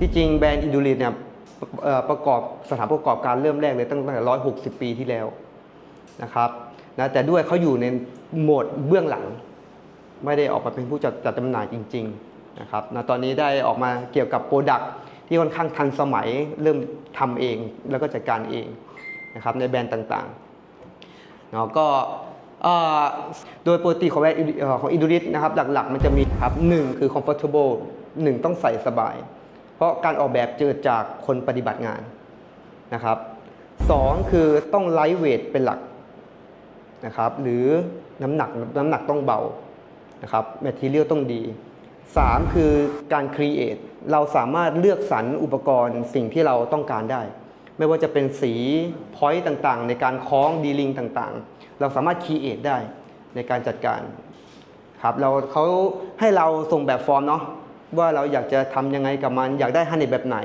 ที่จริงแบรนด์อินดูลินเนี่ยประกอบสถานประกอบการเริ่มแรกเลยตั้งแต่160ปีที่แล้วนะครับนะแต่ด้วยเขาอยู่ในโหมดเบื้องหลัง ไม่ได้ออกมาเป็นผู้จัดจัดจำหน่ายจริงๆนะครับนะตอนนี้ได้ออกมาเกี่ยวกับโปรดักที่ค่อนข้างทันสมัยเริ่มทำเองแล้วก็จัดการเองนะครับในแบรนด์ต่างๆเนาะก็โดยปกติของแบรนด์เอ่อของอินดูริสนะครับหลักๆ มันจะมีครับหนึ่งคือ comfortable หนึ่งต้องใส่สบาย เพราะการออกแบบเจอจากคนปฏิบัติงานนะครับสองคือต้องไลท์เวทเป็นหลักนะครับหรือน้ำหนักน้ำหนักต้องเบานะครับแมทเทียลต้องดี 3 คือการครีเอทเราสามารถเลือกสรรอุปกรณ์สิ่งที่เราต้องการได้ ไม่ว่าจะเป็นสีพอยต์ต่างๆ ในการคล้องดีลิงต่างๆ เราสามารถครีเอทได้ในการจัดการครับเราเขาให้เราส่งแบบฟอร์มเนาะ ว่าเราอยากจะทำยังไงกับมันอยากได้ฮันเนตแบบไหน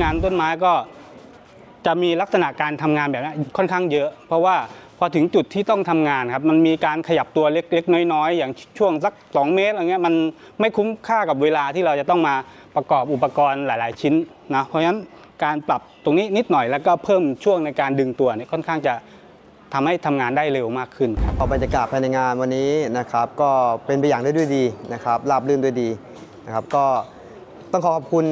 งานต้นไม้ก็จะมีลักษณะการทำงานแบบนี้ค่อนข้างเยอะ เพราะว่าพอถึงจุดที่ต้องทำงานครับมันมีการขยับตัวเล็กๆ น้อยๆ อย่างช่วงสัก 2 เมตรอะไรเงี้ยมันไม่คุ้มค่ากับเวลาที่เราจะต้องมาประกอบอุปกรณ์หลาย ๆ ชิ้นนะเพราะฉะนั้นการปรับตรงนี้นิดหน่อยแล้วก็เพิ่มช่วงในการดึงตัวเนี่ยค่อนข้างจะทำให้ทำงานได้เร็วมากขึ้นครับเอาบรรยากาศภายในงานวันนี้นะครับก็เป็นไปอย่างได้ด้วยดีนะครับราบรื่นด้วยดี นะครับก็ต้องขอขอบคุณ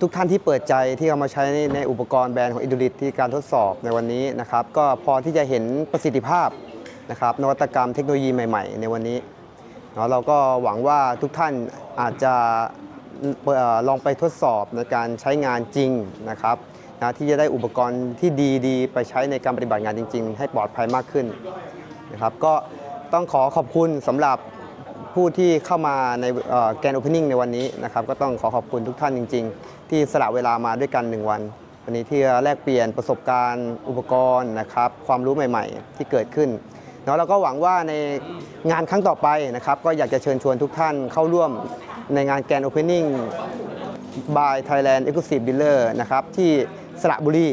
ทุกท่านที่เปิดใจที่เอามาใช้ในในอุปกรณ์แบรนด์ของอินดูริตที่การทดสอบในวันนี้นะครับ ก็พอที่จะเห็นประสิทธิภาพนะครับนวัตกรรมเทคโนโลยีใหม่ๆ ในวันนี้เนาะเราก็หวังว่าทุกท่านอาจจะลองไปทดสอบในการใช้งานจริงนะครับนะที่จะได้อุปกรณ์ที่ดีๆ ไปใช้ในการปฏิบัติงานจริง ๆ ให้ปลอดภัยมากขึ้นนะครับก็ต้องขอขอบคุณสำหรับ ผู้ที่เข้ามาในแกนโอเพนนิ่งในวันนี้นะครับก็ต้องขอขอบคุณทุกท่านจริง ๆ ที่สละเวลามาด้วยกัน 1 วัน วันนี้ที่แลกเปลี่ยนประสบการณ์อุปกรณ์นะครับความรู้ใหม่ ๆ ที่เกิดขึ้นเนาะเราก็หวังว่าในงานครั้งต่อไปนะครับก็อยากจะเชิญชวนทุกท่านเข้าร่วมในงานแกนโอเพนนิ่ง by Thailand Exclusive Dealer นะครับที่สระบุรี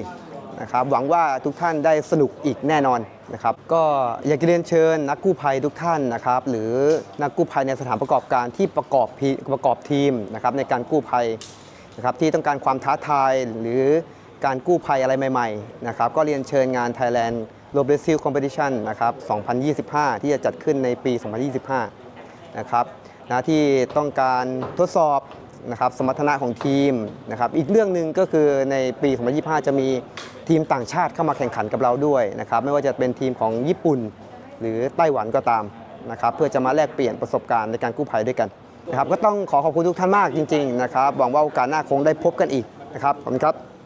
นะครับหวังว่าทุกท่านได้สนุกอีกแน่นอนนะครับก็อยากจะเรียนเชิญนักกู้ภัยทุกท่านนะครับหรือนักกู้ภัยในสถานประกอบการที่ประกอบประกอบทีมนะครับในการกู้ภัยนะครับที่ต้องการความท้าทายหรือการกู้ภัยอะไรใหม่ๆนะครับก็เรียนเชิญงาน Thailand r o b r e s i l Competition นะครับ 2025 ที่จะจัดขึ้นในปี 2025 นะครับนะที่ต้องการทดสอบนะครับสมรรถนะของทีมนะครับอีกเรื่องหนึ่งก็คือในปี 2025 จะมี ทีมต่างชาติเข้ามาแข่งขันกับเราด้วยนะครับไม่ว่าจะเป็นทีมของญี่ปุ่น หรือไต้หวันก็ตามนะครับเพื่อจะมาแลกเปลี่ยนประสบการณ์ในการกู้ภัยด้วยกันนะครับก็ต้องขอขอบคุณทุกท่านมากจริงๆนะครับหวังว่าโอกาสหน้าคงได้พบกันอีกนะครับขอบคุณครับ